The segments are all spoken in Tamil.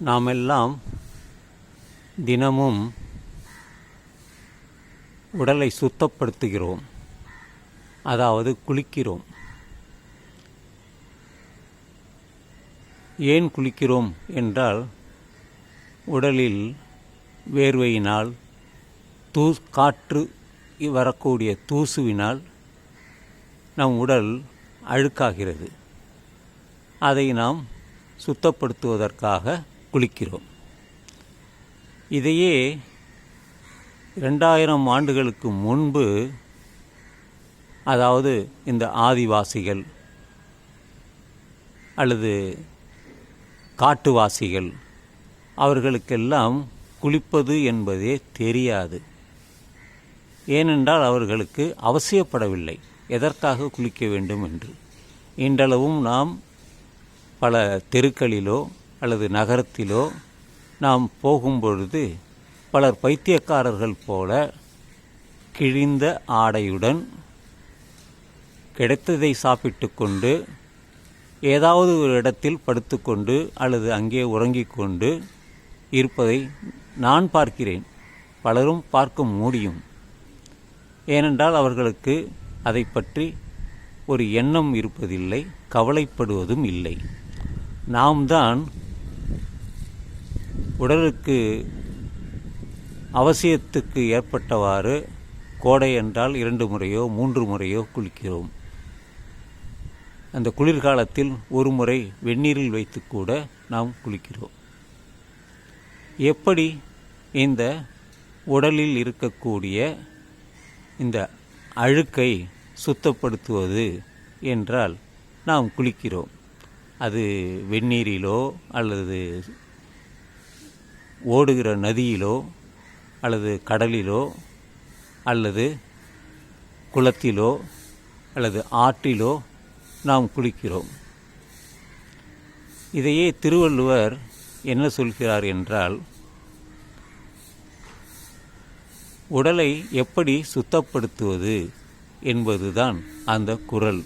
நாமெல்லாம் தினமும் உடலை சுத்தப்படுத்துகிறோம். அதாவது குளிக்கிறோம். ஏன் குளிக்கிறோம் என்றால் உடலில் வேர்வையினால் தூ காற்று வரக்கூடிய தூசுவினால் நம் உடல் அழுக்காகிறது. அதை நாம் சுத்தப்படுத்துவதற்காக குளிக்கிறோம். இதையே ரெண்டாயிரம் ஆண்டுகளுக்கு முன்பு அதாவது இந்த ஆதிவாசிகள் அல்லது காட்டுவாசிகள் அவர்களுக்கெல்லாம் குளிப்பது என்பதே தெரியாது. ஏனென்றால் அவர்களுக்கு அவசியப்படவில்லை எதற்காக குளிக்க வேண்டும் என்று. இன்றளவும் நாம் பல தெருக்களிலோ அல்லது நகரத்திலோ நாம் போகும்பொழுது பலர் பைத்தியக்காரர்கள் போல கிழிந்த ஆடையுடன் கிடைத்ததை சாப்பிட்டு கொண்டு ஏதாவது ஒரு இடத்தில் படுத்துக்கொண்டு அல்லது அங்கே உறங்கிக் கொண்டு இருப்பதை நான் பார்க்கிறேன். பலரும் பார்க்க முடியும். ஏனென்றால் அவர்களுக்கு அதை பற்றி ஒரு எண்ணம் இருப்பதில்லை கவலைப்படுவதும் இல்லை. நாம் தான் உடலுக்கு அவசியத்துக்கு ஏற்பட்டவாறு கோடை என்றால் இரண்டு முறையோ மூன்று முறையோ குளிக்கிறோம். அந்த குளிர்காலத்தில் ஒரு முறை வெந்நீரில் வைத்து கூட நாம் குளிக்கிறோம். எப்படி இந்த உடலில் இருக்கக்கூடிய இந்த அழுக்கை சுத்தப்படுத்துவது என்றால் நாம் குளிக்கிறோம். அது வெந்நீரிலோ அல்லது ஓடுகிற நதியிலோ அல்லது கடலிலோ அல்லது குளத்திலோ அல்லது ஆற்றிலோ நாம் குளிக்கிறோம். இதையே திருவள்ளுவர் என்ன சொல்கிறார் என்றால் உடலை எப்படி சுத்தப்படுத்துவது என்பதுதான் அந்த குரல்.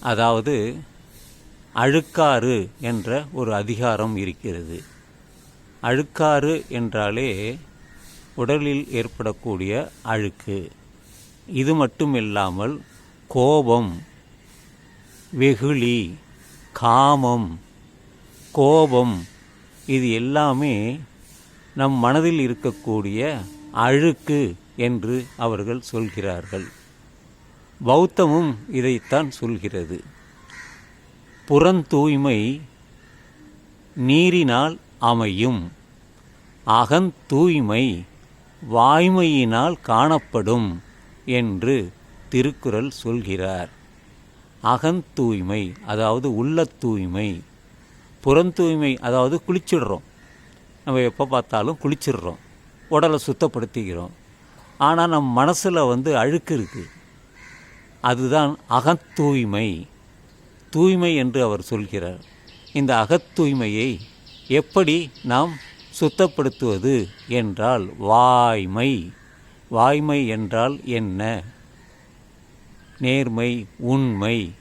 அதாவது அழுக்காறு என்ற ஒரு அதிகாரம் இருக்கிறது. அழுக்காறு என்றாலே உடலில் ஏற்படக்கூடிய அழுக்கு. இது மட்டும் இல்லாமல் கோபம் வெகுளி காமம் கோபம் இது எல்லாமே நம் மனதில் இருக்கக்கூடிய அழுக்கு என்று அவர்கள் சொல்கிறார்கள். பௌத்தமும் இதைத்தான் சொல்கிறது. புறந்தூய்மை நீரினால் அமையும். அகந்தூய்மை வாய்மையினால் காணப்படும் என்று திருக்குறள் சொல்கிறார். அகந்தூய்மை அதாவது உள்ள தூய்மை புறந்தூய்மை அதாவது குளிச்சிடுறோம். நம்ம எப்போ பார்த்தாலும் குளிச்சிடுறோம். உடலை சுத்தப்படுத்திக்கிறோம் ஆனால் நம் மனசில் வந்து அழுக்கு இருக்குது அதுதான் அகத்தூய்மை தூய்மை என்று அவர் சொல்கிறார். இந்த அகத்தூய்மையை எப்படி நாம் சுத்தப்படுத்துவது என்றால் வாய்மை. வாய்மை என்றால் என்ன? நேர்மை உண்மை.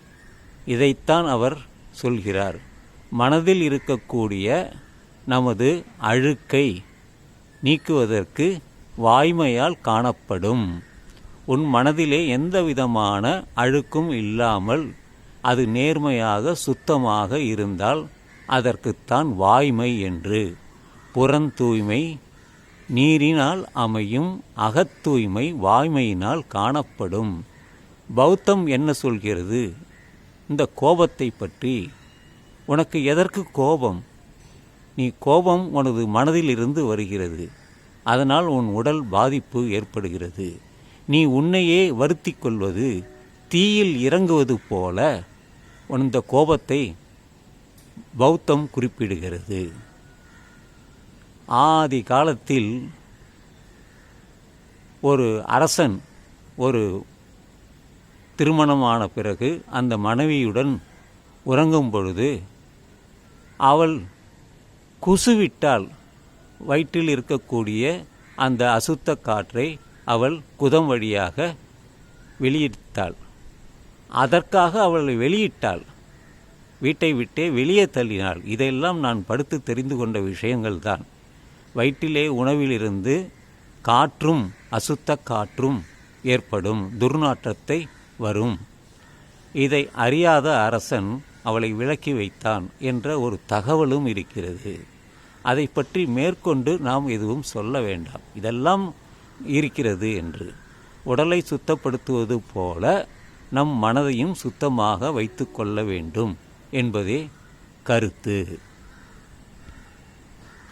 இதைத்தான் அவர் சொல்கிறார். மனதில் இருக்கக்கூடிய நமது அழுக்கை நீக்குவதற்கு வாய்மையால் காணப்படும். உன் மனதிலே எந்த விதமான அழுக்கும் இல்லாமல் அது நேர்மையாக சுத்தமாக இருந்தால் அதற்குத்தான் வாய்மை என்று. புறந்தூய்மை நீரினால் அமையும் அகத்தூய்மை வாய்மையினால் காணப்படும். பௌத்தம் என்ன சொல்கிறது? இந்த கோபத்தை பற்றி. உனக்கு எதற்கு கோபம்? நீ கோபம் உனது மனதிலிருந்து வருகிறது. அதனால் உன் உடல் பாதிப்பு ஏற்படுகிறது. நீ உன்னையே வருத்தி கொள்வது தீயில் இறங்குவது போல இந்த கோபத்தை பௌத்தம் குறிப்பிடுகிறது. ஆதி காலத்தில் ஒரு அரசன் ஒரு திருமணமான பிறகு அந்த மனைவியுடன் உறங்கும் பொழுது அவள் குசுவிட்டால் வயிற்றில் இருக்கக்கூடிய அந்த அசுத்த காற்றை அவள் குதம் வழியாக வெளியிட்டாள். அதற்காக அவளை வெளியிட்டாள். வீட்டை விட்டே வெளியே தள்ளினாள். இதையெல்லாம் நான் படுத்து தெரிந்து கொண்ட விஷயங்கள் தான் வயிற்றிலே உணவிலிருந்து காற்றும் அசுத்த காற்றும் ஏற்படும் துர்நாற்றத்தை வரும். இதை அறியாத அரசன் அவளை விலக்கி வைத்தான் என்ற ஒரு தகவலும் இருக்கிறது. அதை பற்றி மேற்கொண்டு நாம் எதுவும் சொல்ல வேண்டாம். இதெல்லாம் இருக்கிறது என்று. உடலை சுத்தப்படுத்துவது போல நம் மனதையும் சுத்தமாக வைத்து கொள்ள வேண்டும் என்பதே கருத்து.